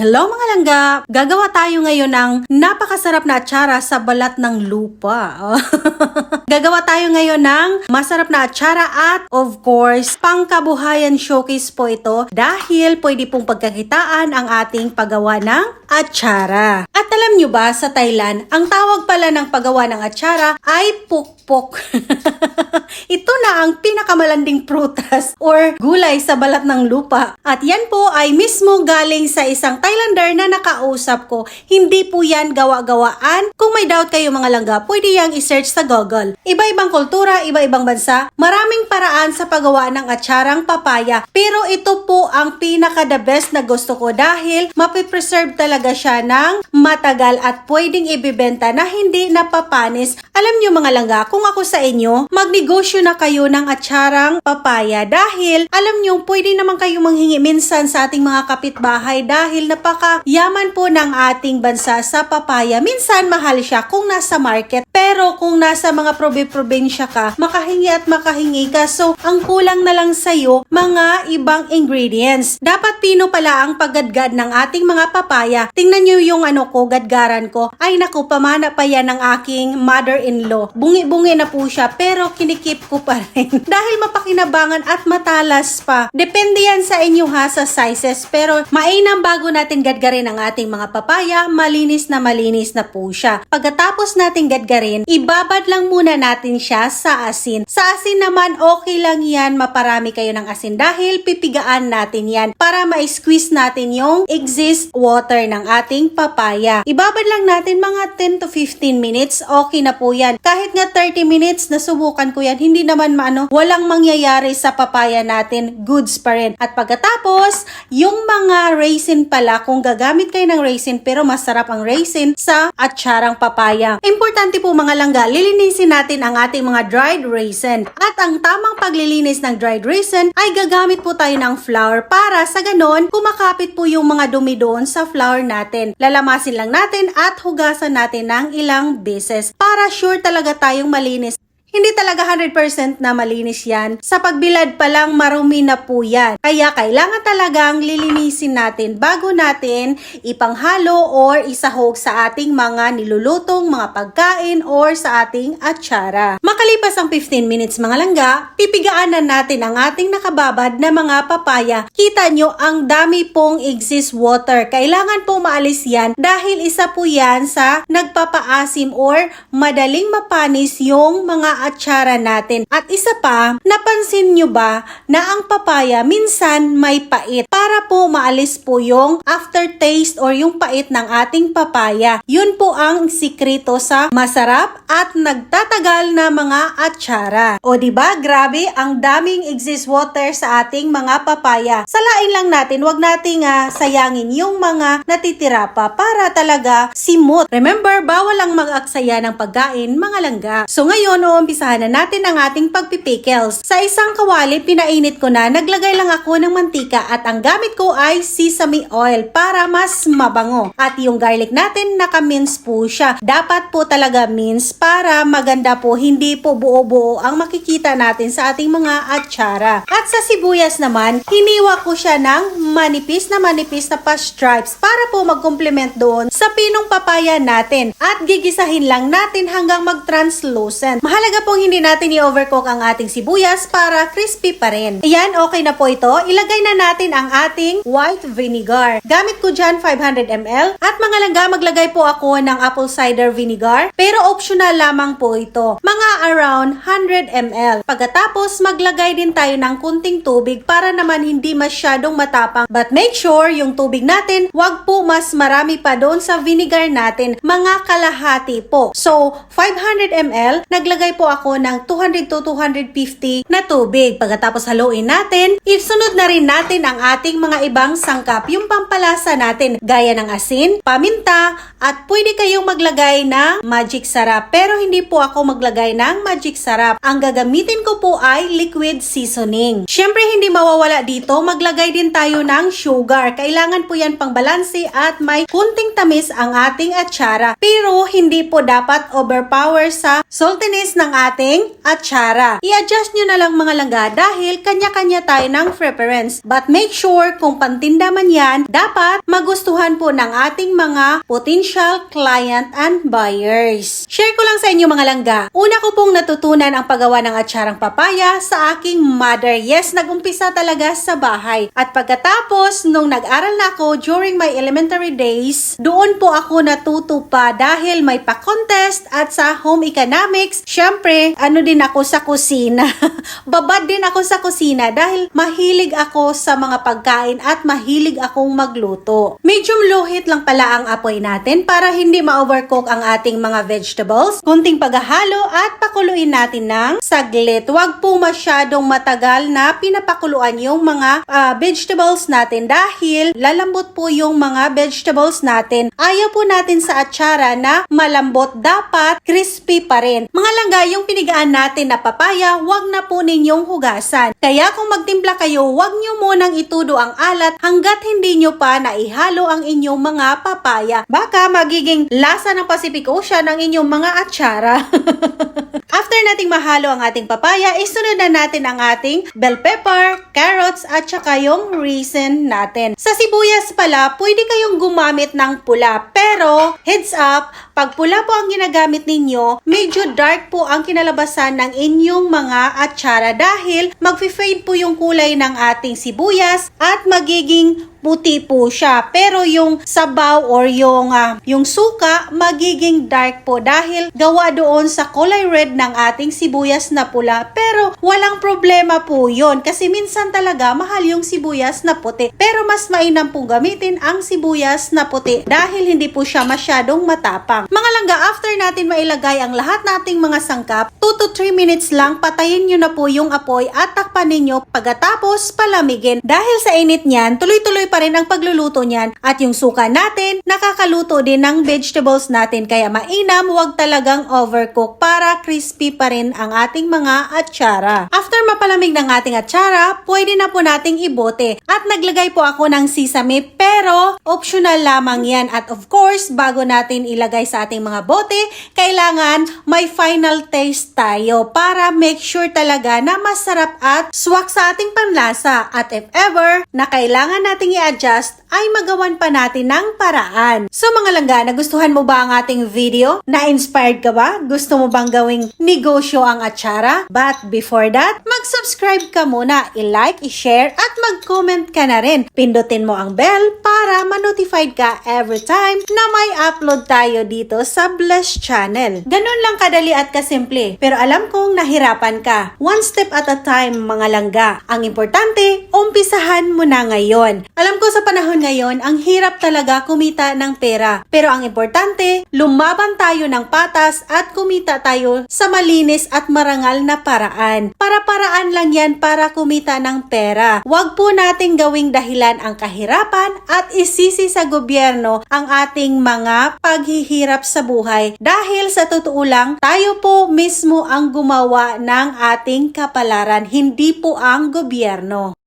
Hello mga langga! Gagawa tayo ngayon ng napakasarap na atsara sa balat ng lupa. Gagawa tayo ngayon ng masarap na atsara at of course, pangkabuhayan showcase po ito dahil pwede pong pagkakitaan ang ating paggawa ng atsara. At alam nyo ba sa Thailand, ang tawag pala ng paggawa ng atsara ay pukpok. ito na ang pinakamalanding prutas or gulay sa balat ng lupa. At yan po ay mismo galing sa isang Thailander na nakausap ko. Hindi po yan gawa-gawaan. Kung may doubt kayo mga langga, pwede yang i-search sa Google. Iba-ibang kultura, iba-ibang bansa, maraming paraan sa paggawa ng atsarang papaya. Pero ito po ang pinaka the best na gusto ko dahil mapipreserve talaga siya ng matagal at pwedeng ibibenta na hindi napapanis. Alam nyo mga langga, kung ako sa inyo, magnegosyo na kayo ng atsarang papaya dahil alam nyo, pwede naman kayo manghingi minsan sa ating mga kapitbahay dahil napaka-yaman po ng ating bansa sa papaya. Minsan mahal siya kung nasa market pero kung nasa mga probi-probinsya ka, makahingi at makahingi ka. So, ang kulang na lang sa'yo, mga ibang ingredients. Dapat pino pala ang paggadgad ng ating mga papaya. Tingnan nyo yung ano ko, gadgaran ko. Ay naku, pamana pa yan ng aking mother-in-law. Bungi-bungi na po siya, pero kinikip ko pa rin. Dahil mapakinabangan at matalas pa. Depende yan sa inyo ha, sa sizes. Pero mainam bago natin gadgarin ang ating mga papaya, malinis na malinis na po siya. Pagkatapos natin gadgarin, ibabad lang muna natin siya sa asin. Sa asin naman, okay lang yan, maparami kayo ng asin dahil pipigaan natin yan para ma-squeeze natin yung exist water ng ating papaya. Ibabad lang natin mga 10 to 15 minutes, okay na po yan. Kahit nga 30 minutes, nasubukan ko yan, hindi naman maano, walang mangyayari sa papaya natin, goods pa rin. At pagkatapos, yung mga raisin pala, kung gagamit kayo ng raisin pero masarap ang raisin sa atsarang papaya. Importante po mga langga, lilinisin natin ang ating mga dried raisin. At ang tamang paglilinis ng dried raisin ay gagamit po tayo ng flour para sa ganon, kumakapit po yung mga dumi doon sa flour natin. Lalamasin lang natin at hugasan natin ng ilang beses para sure talaga tayong malinis hindi talaga 100% na malinis yan. Sa pagbilad pa lang, marumi na po yan. Kaya kailangan talagang lilinisin natin bago natin ipanghalo or isahog sa ating mga nilulutong mga pagkain or sa ating atsara. Makalipas ang 15 minutes mga langga, pipigaan na natin ang ating nakababad na mga papaya. Kita nyo, ang dami pong exist water. Kailangan po maalis yan dahil isa po yan sa nagpapaasim or madaling mapanis yung mga atsara natin. At isa pa, napansin nyo ba na ang papaya minsan may pait para po maalis po yung aftertaste or yung pait ng ating papaya. Yun po ang sikreto sa masarap at nagtatagal na mga atsara. O di ba grabe ang daming exist water sa ating mga papaya. Salain lang natin, wag nating ah, sayangin yung mga natitira pa para talaga simot. Remember, bawal ang mag-aksaya ng pagkain, mga langga. So ngayon, uumpisahan na natin ang ating pagpipikels. Sa isang kawali, pinainit ko na, naglagay lang ako ng mantika at ang gamit ko ay sesame oil para mas mabango. At yung garlic natin, naka-mince po siya. Dapat po talaga mince para maganda po, hindi po buo-buo ang makikita natin sa ating mga atsara. At sa sibuyas naman, hiniwa ko siya ng manipis na manipis na pa stripes para po mag-complement doon sa pinong papaya natin. At gigisahin lang natin hanggang mag-translucent. Mahalaga pong hindi natin i-overcook ang ating sibuyas para crispy pa rin. Ayan, okay na po ito. Ilagay na natin ang ating white vinegar. Gamit ko dyan 500 ml. At mga langga, maglagay po ako ng apple cider vinegar. Pero optional lamang po ito. Mga around 100 ml. Pagkatapos, maglagay din tayo ng kunting tubig para naman hindi masyadong matapang. But make sure yung tubig natin, wag po mas marami pa doon sa vinegar natin. Mga kalahati po. So, 500 ml, naglagay po ako ng 200 to 250 na tubig. Pagkatapos haluin natin, isunod na rin natin ang ating mga ibang sangkap, yung pampalasa natin, gaya ng asin, paminta, at pwede kayong maglagay ng magic sarap. Pero hindi po ako maglagay ng magic sarap. Ang gagamitin ko po ay liquid seasoning. Siyempre, hindi mawawala dito, maglagay din tayo ng sugar. Kailangan po yan pang balanse at may kunting tamis ang ating atsara. Pero hindi po dapat overpower sa saltiness ng ating atsara. I-adjust nyo na lang mga langga dahil kanya-kanya tayo ng preference. But make sure kung pantinda man yan, dapat magustuhan po ng ating mga potential client and buyers. Share ko lang sa inyo mga langga. Una ko pong natutunan ang paggawa ng atsarang papaya sa aking mother. Yes, nagumpisa talaga sa bahay. At pagkatapos, nung nag-aral na ako during my elementary days, doon po ako natuto pa dahil may pa-contest at sa home economics, syempre, ano din ako sa kusina. Babad din ako sa kusina dahil mahilig ako sa mga pagkain at mahilig akong magluto. Medium low heat lang pala ang apoy natin para hindi ma-overcook ang ating mga vegetables. Kunting paghahalo at pakuluin natin ng saglit. Huwag po masyadong matagal na pinapakuluan yung mga ah, vegetables natin dahil lalambot po yung mga vegetables natin. Ayaw po natin sa atsara na malambot dapat crispy pa rin. Mga langga, pinigaan natin na papaya, wag na po ninyong hugasan. Kaya kung magtimpla kayo, wag nyo munang itudo ang alat hanggat hindi nyo pa naihalo ang inyong mga papaya. Baka magiging lasa ng Pacific Ocean ang inyong mga atsara. After nating mahalo ang ating papaya, isunod na natin ang ating bell pepper, carrots, at saka yung raisin natin. Sa sibuyas pala, pwede kayong gumamit ng pula. Pero, heads up, pag pula po ang ginagamit ninyo, medyo dark po ang kinalabasan ng inyong mga atsara dahil mag-fade po yung kulay ng ating sibuyas at magiging puti po siya. Pero yung sabaw or yung, ah, yung suka, magiging dark po dahil gawa doon sa kulay red ng ating sibuyas na pula. Pero walang problema po yon kasi minsan talaga mahal yung sibuyas na puti. Pero mas mainam pong gamitin ang sibuyas na puti dahil hindi po siya masyadong matapang. Mga langga, after natin mailagay ang lahat nating mga sangkap, 2 to 3 minutes lang, patayin nyo na po yung apoy at takpan ninyo pagkatapos palamigin. Dahil sa init niyan, tuloy-tuloy pa rin ang pagluluto niyan at yung suka natin, nakakaluto din ng vegetables natin. Kaya mainam, huwag talagang overcook para crispy pa rin ang ating mga atsara. After mapalamig ng ating atsara, pwede na po nating ibote. At naglagay po ako ng sesame pero optional lamang yan. At of course, bago natin ilagay sa ating mga bote, kailangan may final taste tayo para make sure talaga na masarap at swak sa ating panlasa. At if ever na kailangan nating i-adjust, ay magawan pa natin ng paraan. So mga langga, nagustuhan mo ba ang ating video? Na-inspired ka ba? Gusto mo bang gawing negosyo ang atsara? But before that, mag-subscribe ka muna, i-like, i-share, at mag-comment ka na rin. Pindutin mo ang bell para ma-notified ka every time na may upload tayo dito sa Bless Channel. Ganun lang kadali at kasimple. Pero alam kong nahirapan ka. One step at a time, mga langga. Ang importante, umpisahan mo na ngayon. Alam ko sa panahon ngayon, ang hirap talaga kumita ng pera. Pero ang importante, lumaban tayo ng patas at kumita tayo sa malinis at marangal na paraan. Para-paraan lang yan para kumita ng pera. Huwag po nating gawing dahilan ang kahirapan at isisi sa gobyerno ang ating mga paghihirap sa buhay dahil sa totoo lang, tayo po mismo ang gumawa ng ating kapalaran, hindi po ang gobyerno.